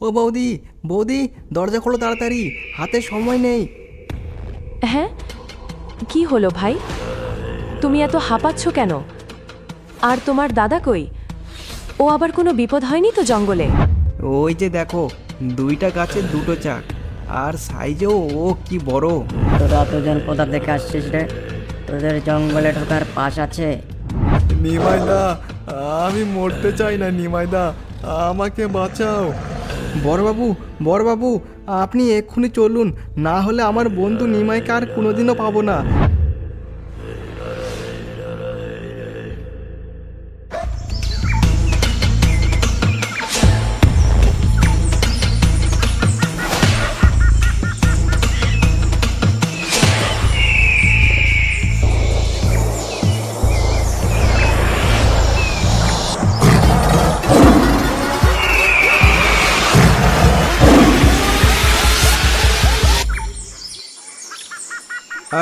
ও বৌদি বৌদি দরজা খোলো তাড়াতাড়ি হাতে সময় নেই। হ্যাঁ? কি হলো ভাই? তুমি এত হাঁপাচ্ছ কেন? আর তোমার দাদা কই? ও আবার কোনো বিপদ হয়নি তো জঙ্গলে? ওই যে দেখো দুইটা গাছের দুটো চাক আর সাইজেও ও কি বড়। তোরা দুজন কোথা থেকে আসছিস রে? তোদের জঙ্গলে ঢোকার পাশ আছে? নিমাইদা আমি মরতে চাই না নিমাইদা আমাকে বাঁচাও। বড়বাবু বড়বাবু আপনি এক্ষুনি চলুন না হলে আমার বন্ধু নিমাইকে আর কোনোদিনও পাবো না।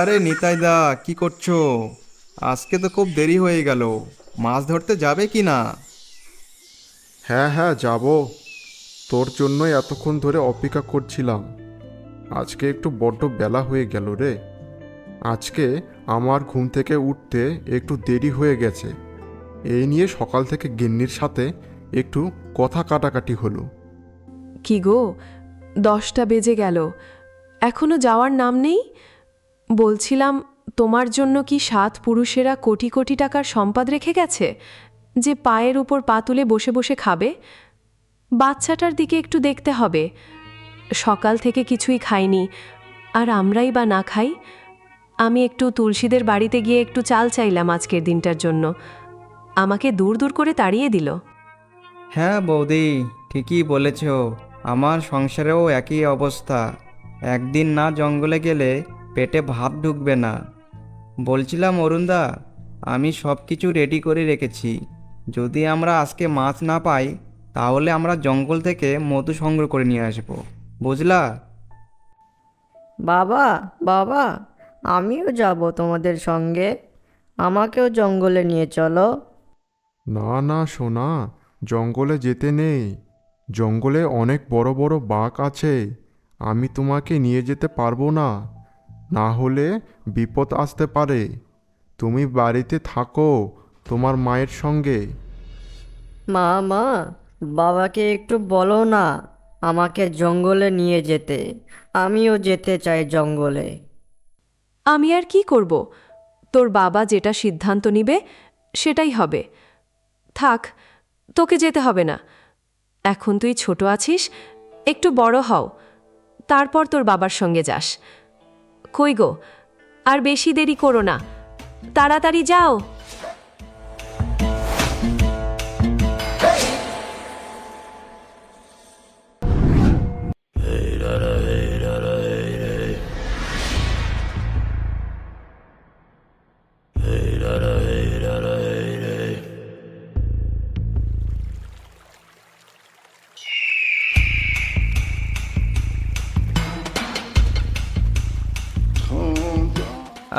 আরে নিতাইদা কি করছ? আজকে তো খুব দেরি হয়ে গেল। মাছ ধরতে যাবে কি না? হ্যাঁ হ্যাঁ যাব। তোর জন্যই এতক্ষণ ধরে অপেক্ষা করছিলাম। আজকে একটু বড্ড বেলা হয়ে গেল রে। আজকে আমার ঘুম থেকে উঠতে একটু দেরি হয়ে গেছে। এই নিয়ে সকাল থেকে গিন্নির সাথে একটু কথা কাটাকাটি হলো। কি গো? দশটা বেজে গেল। এখনও যাওয়ার নাম নেই? বলছিলাম, তোমার জন্য কি সাত পুরুষেরা কোটি কোটি টাকার সম্পদ রেখে গেছে, যে পায়ের উপর পা তুলে বসে বসে খাবে? বাচ্চাটার দিকে একটু দেখতে হবে। সকাল থেকে কিছুই খাইনি, আর আমরাই বা না খাই? আমি একটু তুলসীদের বাড়িতে গিয়ে একটু চাল চাইলাম আজকের দিনটার জন্য। আমাকে দূর দূর করে তাড়িয়ে দিল। হ্যাঁ বৌদি, ঠিকই বলেছ। আমার সংসারেও একই অবস্থা। একদিন না জঙ্গলে গেলে পেটে ভাত ঢুকবে না। বলছিলাম অরুণদা আমি সব কিছু রেডি করে রেখেছি। যদি আমরা আজকে মাছ না পাই তাহলে আমরা জঙ্গল থেকে মধু সংগ্রহ করে নিয়ে আসব। বুঝলা? বাবা বাবা আমিও যাব তোমাদের সঙ্গে। আমাকেও জঙ্গলে নিয়ে চলো। না না সোনা জঙ্গলে যেতে নেই। জঙ্গলে অনেক বড় বড় বাঘ আছে। আমি তোমাকে নিয়ে যেতে পারব না। না হলে বিপদ আসতে পারে। তুমি বাড়িতে থাকো তোমার মায়ের সঙ্গে। মা মা বাবাকে একটু বলো না আমাকে জঙ্গলে নিয়ে যেতে। আমিও যেতে চাই জঙ্গলে। আমি আর কি করব? তোর বাবা যেটা সিদ্ধান্ত নিবে সেটাই হবে। থাক তোকে যেতে হবে না। এখন তুই ছোট আছিস একটু বড় হও। তারপর তোর বাবার সঙ্গে যাস। কই গো? আর বেশি দেরি করো না। তাড়াতাড়ি যাও।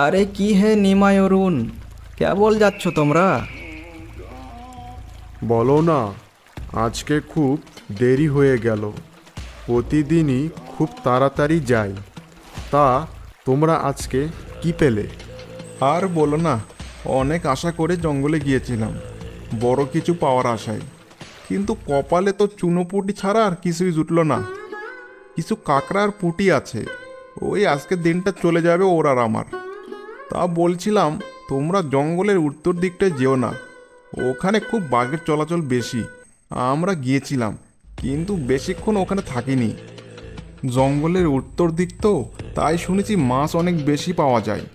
আরে কি হে নিমাই অরুণ? কেবল যাচ্ছ তোমরা? বলো না আজকে খুব দেরি হয়ে গেল। প্রতিদিনই খুব তাড়াতাড়ি যাই। তা তোমরা আজকে কি পেলে? আর বলো না অনেক আশা করে জঙ্গলে গিয়েছিলাম। বড় কিছু পাওয়ার আশায়। কিন্তু কপালে তো চুনোপুটি ছাড়া আর কিছুই জুটলো না। কিছু কাঁকড়া আর পুটি আছে। ওই আজকের দিনটা চলে যাবে ওর আর আমার। তা বলছিলাম, তোমরা জঙ্গলের উত্তর দিকটায় যেও না। ওখানে খুব বাঘের চলাচল বেশি। আমরা গিয়েছিলাম, কিন্তু বেশিক্ষণ ওখানে থাকিনি। জঙ্গলের উত্তর দিক তো, তাই শুনেছি মাছ অনেক বেশি পাওয়া যায়।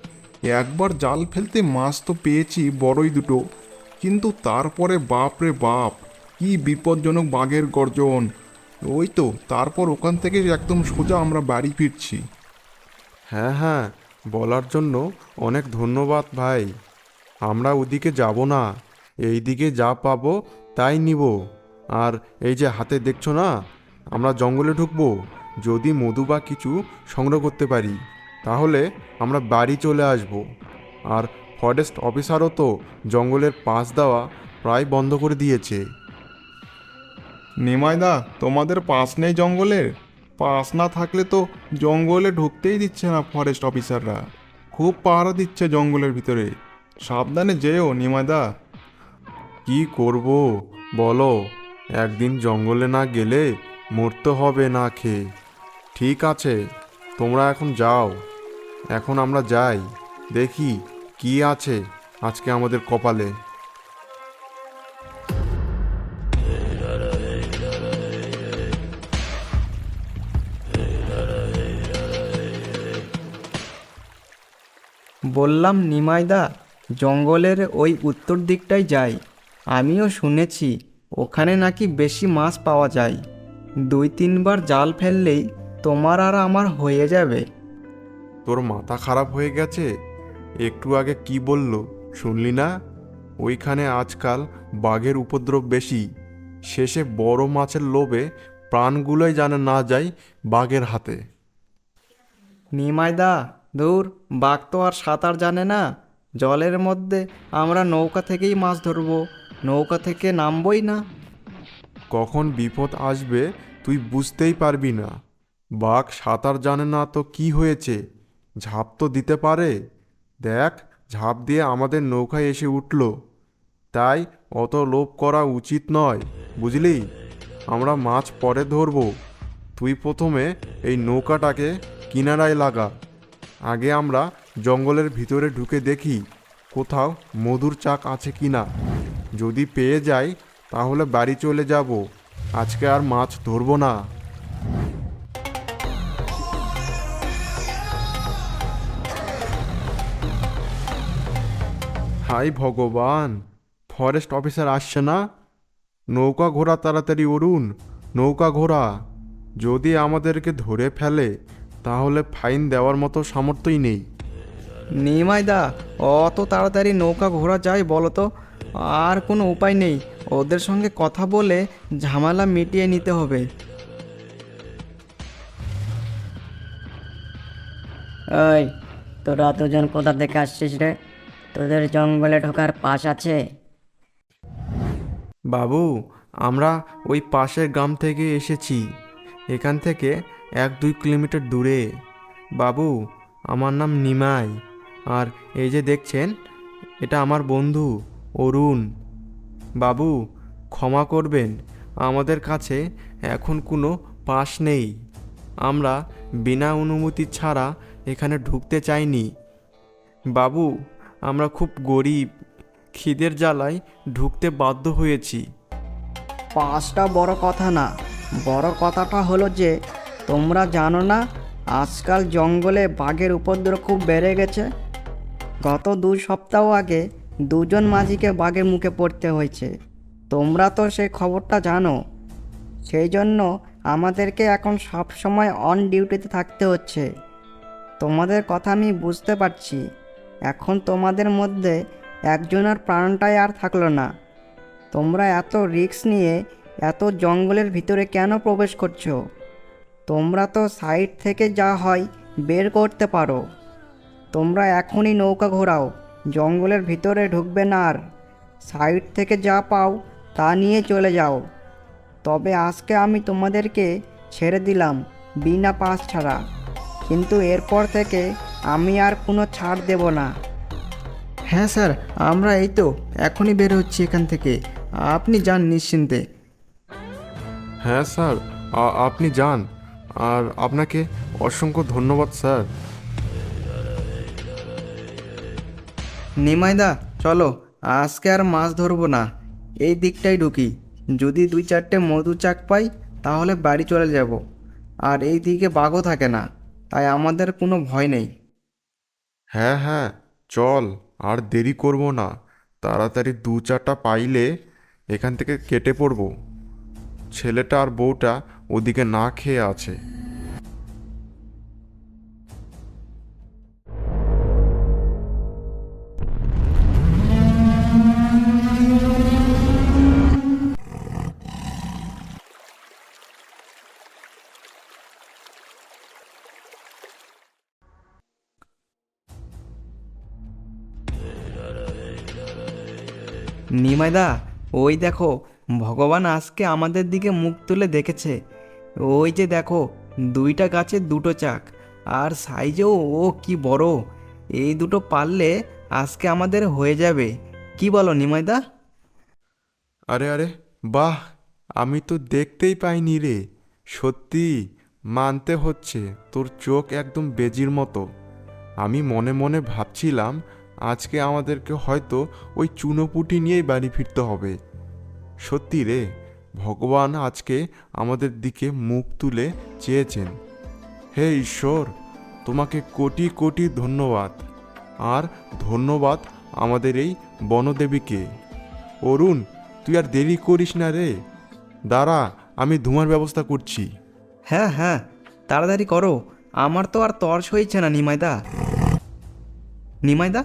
একবার জাল ফেলতে মাছ তো পেয়েছি, বড়ই দুটো। কিন্তু তারপরে বাপ রে বাপ, কি বিপজ্জনক বাঘের গর্জন। ওই তো, তারপর ওখান থেকে একদম সোজা আমরা বাড়ি ফিরছি। হ্যাঁ হ্যাঁ বলার জন্য অনেক ধন্যবাদ ভাই। আমরা ওদিকে যাব না। এই দিকে যা পাবো তাই নিব। আর এই যে হাতে দেখছ না, আমরা জঙ্গলে ঢুকবো, যদি মধু বা কিছু সংগ্রহ করতে পারি। তাহলে আমরা বাড়ি চলে আসব। আর ফরেস্ট অফিসারও তো জঙ্গলের পাশ দেওয়া প্রায় বন্ধ করে দিয়েছে। নিমাইদা তোমাদের পাশ নেই জঙ্গলের? পাস না থাকলে তো জঙ্গলে ঢুকতেই দিচ্ছে না ফরেস্ট অফিসাররা খুব পাহারা দিচ্ছে জঙ্গলের ভিতরে। সাবধানে যেও নিমাদা কি করব, বলো। একদিন জঙ্গলে না গেলে মরতে হবে না খেয়ে। ঠিক আছে, তোমরা এখন যাও। এখন আমরা যাই। দেখি কি আছে আজকে আমাদের কপালে। বললাম নিমাইদা জঙ্গলের ওই উত্তর দিকটাই যাই। আমিও শুনেছি ওখানে নাকি বেশি মাছ পাওয়া যায়। দুই তিনবার জাল ফেললেই তোমার আর আমার হয়ে যাবে। তোর মাথা খারাপ হয়ে গেছে? একটু আগে কি বলল শুনলি না? ওইখানে আজকাল বাঘের উপদ্রব বেশি। শেষে বড় মাছের লোভে প্রাণগুলোই জানে না যায় বাঘের হাতে। নিমাইদা দূর, বাঘ তো আর সাঁতার জানে না। জলের মধ্যে আমরা নৌকা থেকেই মাছ ধরবো। নৌকা থেকে নামবই না। কখন বিপদ আসবে তুই বুঝতেই পারবি না। বাঘ সাঁতার জানে না তো কি হয়েছে? ঝাঁপ তো দিতে পারে। দেখ, ঝাঁপ দিয়ে আমাদের নৌকায় এসে উঠল। তাই অত লোভ করা উচিত নয়, বুঝলি? আমরা মাছ পরে ধরবো। তুই প্রথমে এই নৌকাটাকে কিনারায় লাগা। আগে আমরা জঙ্গলের ভিতরে ঢুকে দেখি কোথাও মধুর চাক আছে কি না। যদি পেয়ে যাই, তাহলে বাড়ি চলে যাব। আজকে আর মাছ ধরবো না। হাই ভগবান, ফরেস্ট অফিসার আসছে না? নৌকা ঘোড়া তাড়াতাড়ি উড়ুন, নৌকা ঘোড়া। যদি আমাদেরকে ধরে ফেলে তাহলে ফাইন দেওয়ার মতো সামর্থ্যই নেই। নিমাইদা অত তাড়াতাড়ি নৌকা ঘোরা যায় বলো তো। আর কোনো উপায় নেই ওদের সঙ্গে কথা বলে ঝামেলা মিটিয়ে নিতে হবে। ওই তোরা দুজন কোথা থেকে আসছিস রে? তোদের জঙ্গলে ঢোকার পাশ আছে? বাবু আমরা ওই পাশের গ্রাম থেকে এসেছি। এখান থেকে এক দুই কিলোমিটার দূরে। বাবু, আমার নাম নিমাই। আর এই যে দেখছেন, এটা আমার বন্ধু, অরুণ। বাবু, ক্ষমা করবেন, আমাদের কাছে এখন কোনো পাস নেই। আমরা বিনা অনুমতি ছাড়া এখানে ঢুকতে চাইনি। বাবু, আমরা খুব গরিব, খিদের জ্বালায় ঢুকতে বাধ্য হয়েছি। পাঁচটা বড় কথা না, বড় কথাটা হলো যে তোমরা জানো না, আজকাল জঙ্গলে বাঘের উপদ্রব খুব বেড়ে গেছে। গত দু সপ্তাহ আগে দুজন মাঝিকে বাঘের মুখে পড়তে হয়েছে। তোমরা তো সেই খবরটা জানো। সেই জন্য আমাদেরকে এখন সব সময় অন ডিউটিতে থাকতে হচ্ছে। তোমাদের কথা আমি বুঝতে পারছি। এখন তোমাদের মধ্যে একজনের প্রাণটাই আর থাকল না। তোমরা এত রিস্ক নিয়ে এত জঙ্গলের ভিতরে কেন প্রবেশ করছ? তোমরা তো সাইড থেকে যা হয় বের করতে পারো। তোমরা এখনই নৌকা ঘোরাও জঙ্গলের ভিতরে ঢুকবে না আর। সাইড থেকে যা পাও তা নিয়ে চলে যাও। তবে আজকে আমি তোমাদেরকে ছেড়ে দিলাম বিনা পাস ছাড়া। কিন্তু এরপর থেকে আমি আর কোনো ছাড় দেব না। হ্যাঁ স্যার আমরা এই তো এখনই বের হচ্ছি এখান থেকে। আপনি যান নিশ্চিন্তে। হ্যাঁ স্যার আপনি যান। আর আপনাকে অসংখ্য ধন্যবাদ স্যার। নিমাইদা চলো আজকে আর মাছ ধরবো না। এই দিকটাই ঢুকি। যদি দুই চারটে মধু চাক পাই তাহলে বাড়ি চলে যাব। আর এই দিকে বাঘও থাকে না তাই আমাদের কোনো ভয় নেই। হ্যাঁ হ্যাঁ চল আর দেরি করব না। তাড়াতাড়ি দু চারটা পাইলে এখান থেকে কেটে পড়ব। ছেলেটা আর বউটা ওদিকে না খেয়ে আছে। নিমাইদা ওই দেখো ভগবান আজকে আমাদের দিকে মুখ তুলে দেখেছে। ওই যে দেখো, দুইটা গাছে দুটো চাক। আর সাইজেও, ও কি বড়। এই দুটো পারলে আজকে আমাদের হয়ে যাবে। কি বলো নিমাইদা? আরে আরে, বাহ! আমি তো দেখতেই পাইনি রে। সত্যি, মানতে হচ্ছে, তোর চোখ একদম বেজির মতো। আমি মনে মনে ভাবছিলাম, আজকে আমাদেরকে হয়তো ওই চুনোপুটি নিয়েই বাড়ি ফিরতে হবে। সত্যি রে ভগবান আজকে আমাদের দিকে মুখ তুলে চেয়েছেন। হে ঈশ্বর তোমাকে কোটি কোটি ধন্যবাদ। আর ধন্যবাদ আমাদের এই বনদেবীকে। অরুণ তুই আর দেরি করিস না রে। দাঁড়া আমি ধোঁয়ার ব্যবস্থা করছি। হ্যাঁ হ্যাঁ তাড়াতাড়ি করো। আমার তো আর তর্স হয়েছে না নিমাইদা। নিমাইদা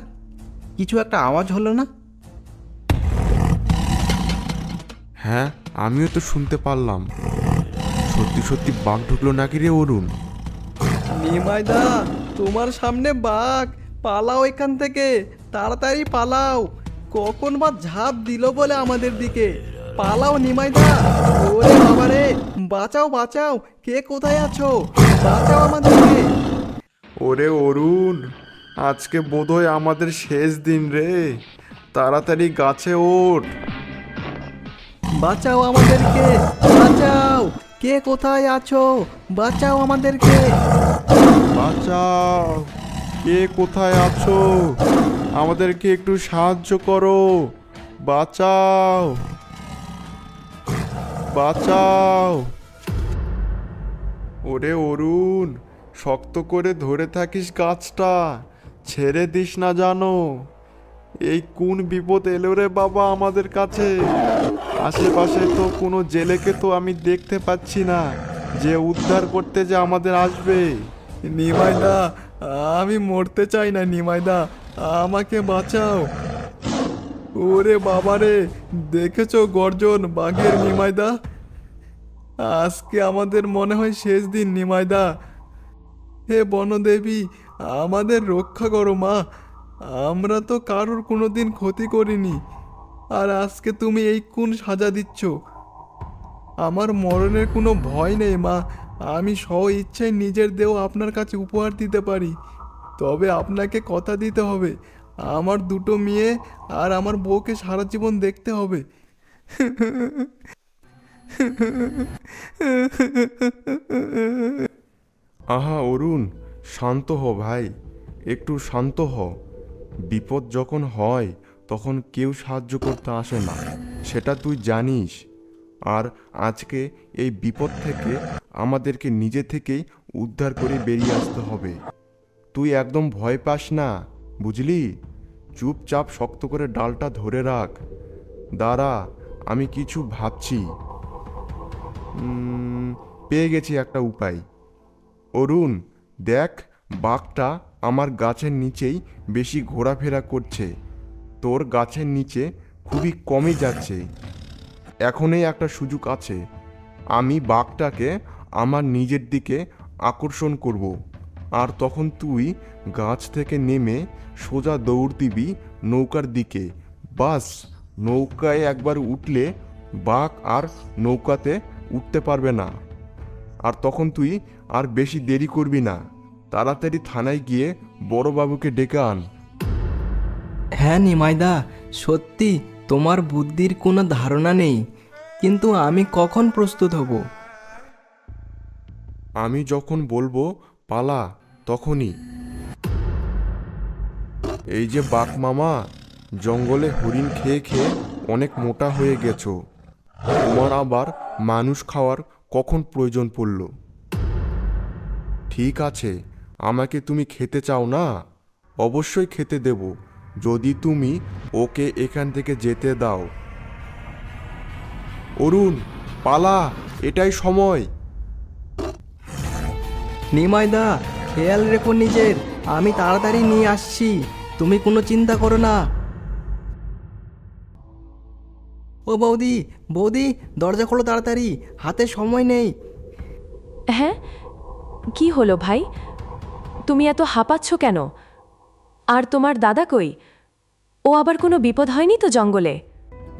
কিছু একটা আওয়াজ হলো না? হ্যাঁ আমিও তো শুনতে পারলাম। সত্যি সত্যি বাঘ ঢুকলো নাকি রে অরুণ? নিমাইদা তোমার সামনে বাঘ। পালাও এখান থেকে। তাড়াতাড়ি পালাও। কখন বা ঝাঁপ দিল বলে আমাদের দিকে। পালাও নিমাইদা। ওরে বাবারে বাঁচাও বাঁচাও। কে কোথায় আছো? বাঁচাও আমাদেরকে। ওরে অরুণ আজকে বোধহয় আমাদের শেষ দিন রে। তাড়াতাড়ি গাছে ওঠ। বাঁচাও আমাদেরকে, বাঁচাও। কে কোথায় আছো? বাঁচাও আমাদেরকে। বাঁচাও। কে কোথায় আছো? আমাদেরকে একটু সাহায্য করো। বাঁচাও। বাঁচাও। ওরে অরুণ, শক্ত করে ধরে থাকিস গাছটা। ছেড়ে দিস না জানো। এই কোন বিপদ এলো রে বাবা আমাদের কাছে? আশেপাশে তো কোনো জেলেকে তো আমি দেখতে পাচ্ছি না। যে উদ্ধার করতে যে আমাদের আসবে। নিমাইদা, আমি মরতে চাই না নিমাইদা। আমাকে বাঁচাও। ওরে বাবারে দেখেছ গর্জন বাঘের নিমাইদা? আজকে আমাদের মনে হয় শেষ দিন নিমাইদা। হে বনদেবী, আমাদের রক্ষা করো মা। আমরা তো কারোর কোনো দিন ক্ষতি করিনি। আর আজকে তুমি এই কোন সাজা দিচ্ছ। আমার মরণের কোনো ভয় নেই, মা। আমি স্ব ইচ্ছায় নিজের দেহ আপনার কাছে উপহার দিতে পারি। তবে আপনাকে কথা দিতে হবে। আমার দুটো মেয়ে আর আমার বউকে সারা জীবন দেখতে হবে। আহা, অরুণ, শান্ত হ ভাই। একটু শান্ত হ। বিপদ যখন হয়, তখন কেউ সাহায্য করতে আসে না। সেটা তুই জানিস। আর আজকে এই বিপদ থেকে আমাদেরকে নিজে থেকেই উদ্ধার করে বেরিয়ে আসতে হবে। তুই একদম ভয় পাস না, বুঝলি? চুপচাপ শক্ত করে ডালটা ধরে রাখ। দাঁড়া, আমি কিছু ভাবছি। পেয়ে গেছি একটা উপায়। অরুণ, দেখ, বাঘটা আমার গাছের নিচেই বেশি ঘোরাফেরা করছে। তোর গাছের নিচে খুবই কমই যাচ্ছে। এখনই একটা সুযোগ আছে। আমি বাঘটাকে আমার নিজের দিকে আকর্ষণ করব। আর তখন তুই গাছ থেকে নেমে সোজা দৌড় দিবি নৌকার দিকে। বাস, নৌকায় একবার উঠলে বাঘ আর নৌকাতে উঠতে পারবে না। আর তখন তুই আর বেশি দেরি করবি না। তাড়াতাড়ি থানায় গিয়ে বড়বাবুকে ডেকে আন। হ্যাঁ নিমাইদা সত্যি তোমার বুদ্ধির কোনো ধারণা নেই কিন্তু আমি কখন প্রস্তুত হব? আমি যখন বলব পালা তখনই। এই যে বাঘ মামা জঙ্গলে হরিণ খেয়ে খেয়ে অনেক মোটা হয়ে গেছো। তোমার আবার মানুষ খাওয়ার কখন প্রয়োজন পড়ল? ঠিক আছে আমাকে তুমি খেতে চাও না? অবশ্যই খেতে দেব। যদি তুমি ওকে এখান থেকে যেতে দাও। অরুণ পালা এটাই সময়। নিমাইদা খেয়াল রেখো নিজের। আমি তাড়াতাড়ি নিয়ে আসছি। তুমি কোনো চিন্তা করো না। ও বৌদি বৌদি দরজা খোলো তাড়াতাড়ি। হাতে সময় নেই। হ্যাঁ? কি হলো ভাই? তুমি এত হাঁপাচ্ছ কেন? আর তোমার দাদা কই? ও আবার কোনো বিপদ হয়নি তো জঙ্গলে?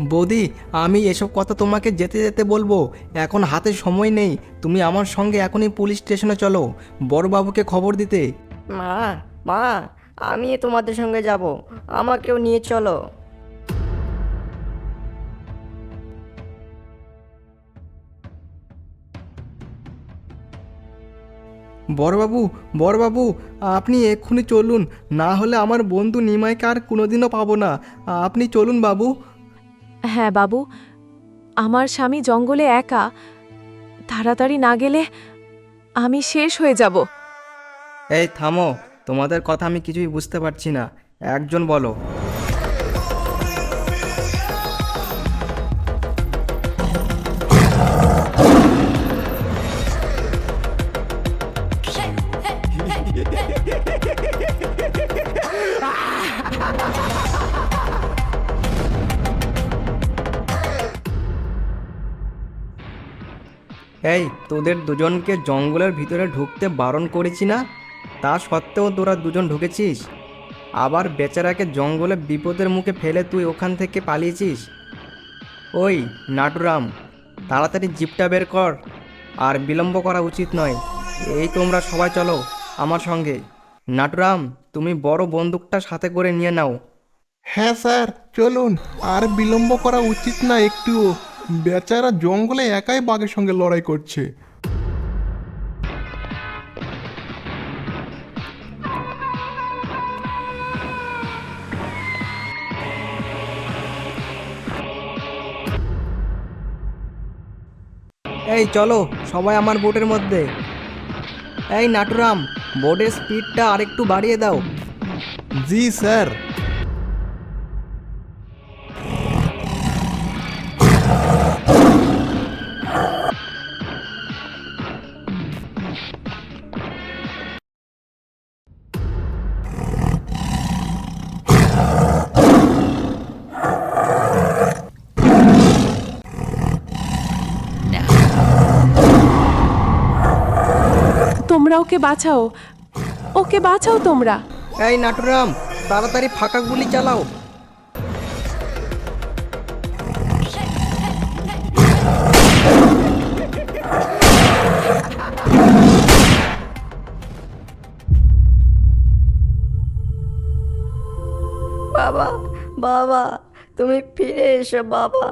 বৌদি আমি এসব কথা তোমাকে যেতে যেতে বলব। এখন হাতে সময় নেই। তুমি আমার সঙ্গে এখনই পুলিশ স্টেশনে চলো। বড়বাবুকে খবর দিতে। মা মা আমি তোমাদের সঙ্গে যাব। আমাকেও নিয়ে চলো। বড়বাবু বড়বাবু আপনি এক্ষুনি চলুন না হলে আমার বন্ধু নিমাইকে আর কোনোদিনও পাবো না। আপনি চলুন বাবু। হ্যাঁ বাবু আমার স্বামী জঙ্গলে একা তাড়াতাড়ি না গেলে আমি শেষ হয়ে যাব। এই থামো তোমাদের কথা আমি কিছুই বুঝতে পারছি না। একজন বলো। তোদের দুজনকে জঙ্গলের ভিতরে ঢুকতে বারণ করেছি না? তা সত্ত্বেও তোরা দুজন ঢুকেছিস? আবার বেচারাকে জঙ্গলে বিপদের মুখে ফেলে তুই ওখান থেকে পালিয়েছিস? ওই, নাটুরাম, তাড়াতাড়ি জিপটা বের কর। আর বিলম্ব করা উচিত নয়। এই তোমরা সবাই চলো আমার সঙ্গে। নাটুরাম, তুমি বড় বন্দুকটা সাথে করে নিয়ে নাও। হ্যাঁ স্যার, চলুন। আর বিলম্ব করা উচিত না একটুও। বেচারা জঙ্গলে একাই বাঘের সঙ্গে লড়াই করছে। এই চলো সবাই আমার বোটের মধ্যে। এই নাটুরাম বোটের স্পিডটা আরেকটু বাড়িয়ে দাও। জি স্যার। ওকে বাঁচাও। ওকে বাঁচাও তোমরা। এই নাটুরাম তাড়াতাড়ি ফাঁকা গুলি চালাও। বাবা বাবা তুমি ফিরে এসো বাবা।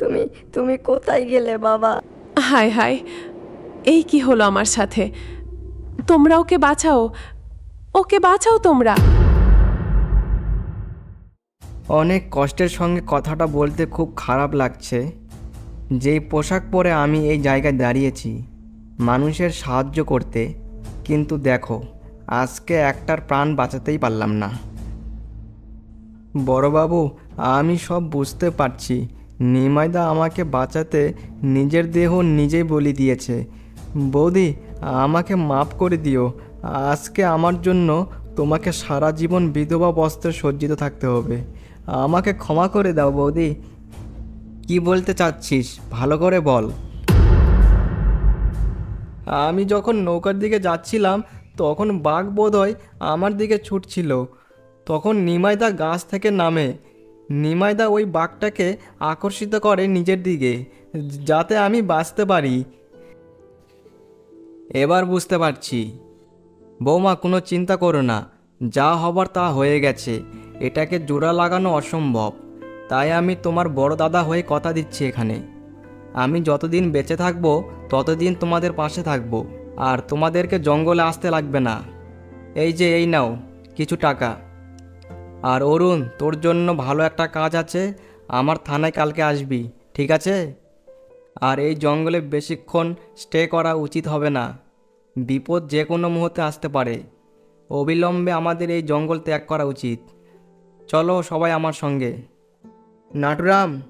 তুমি তুমি কোথায় গেলে বাবা? হায় হায় এই কি হলো আমার সাথে? তোমরা ওকে বাঁচাও। ওকে বাঁচাও তোমরা। অনেক কষ্টের সঙ্গে কথাটা বলতে খুব খারাপ লাগছে। যেই পোশাক পরে আমি এই জায়গায় দাঁড়িয়েছি, মানুষের সাহায্য করতে, কিন্তু দেখো, আজকে একটার প্রাণ বাঁচাতেই পারলাম না। বড়বাবু, আমি সব বুঝতে পারছি। নিমাইদা আমাকে বাঁচাতে নিজের দেহ নিজেই বলি দিয়েছে। বৌদি আমাকে মাফ করে দিও। আজকে আমার জন্য তোমাকে সারা জীবন বিধবা বস্ত্রে সজ্জিত থাকতে হবে। আমাকে ক্ষমা করে দাও বৌদি। কি বলতে চাচ্ছিস? ভালো করে বল। আমি যখন নৌকার দিকে যাচ্ছিলাম, তখন বাঘ বোধহয় আমার দিকে ছুটছিল। তখন নিমাইদা গাছ থেকে নামে। নিমাইদা ওই বাঘটাকে আকর্ষিত করে নিজের দিকে, যাতে আমি বাঁচতে পারি। এবার বুঝতে পারছি। বৌমা, কোনো চিন্তা করো না। যা হবার তা হয়ে গেছে। এটাকে জোড়া লাগানো অসম্ভব। তাই আমি তোমার বড় দাদা হয়ে কথা দিচ্ছি এখানে। আমি যতদিন বেঁচে থাকব, ততদিন তোমাদের পাশে থাকব। আর তোমাদেরকে জঙ্গলে আসতে লাগবে না। এই যে, এই নাও, কিছু টাকা। আর অরুণ, তোর জন্য ভালো একটা কাজ আছে। আমার থানায় কালকে আসবি, ঠিক আছে? আর এই জঙ্গলে বেশিক্ষণ স্টে করা উচিত হবে না। বিপদ যে কোনো মুহূর্তে আসতে পারে। অবিলম্বে আমাদের এই জঙ্গল ত্যাগ করা উচিত। চলো সবাই আমার সঙ্গে। নাটুরাম,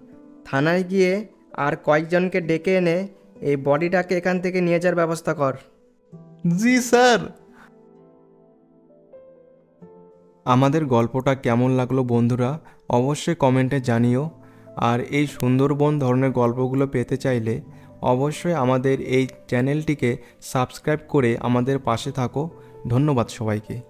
থানায় গিয়ে আর কয়েকজনকে ডেকে এনে এই বডিটাকে এখান থেকে নিয়ে যাওয়ার ব্যবস্থা কর। জি, স্যার। আমাদের গল্পটা কেমন লাগল বন্ধুরা, অবশ্যই কমেন্টে জানিও। আর এই সুন্দরবন ধরনের গল্পগুলো পেতে চাইলে অবশ্যই আমাদের এই চ্যানেলটিকে সাবস্ক্রাইব করে আমাদের পাশে থাকো। ধন্যবাদ সবাইকে।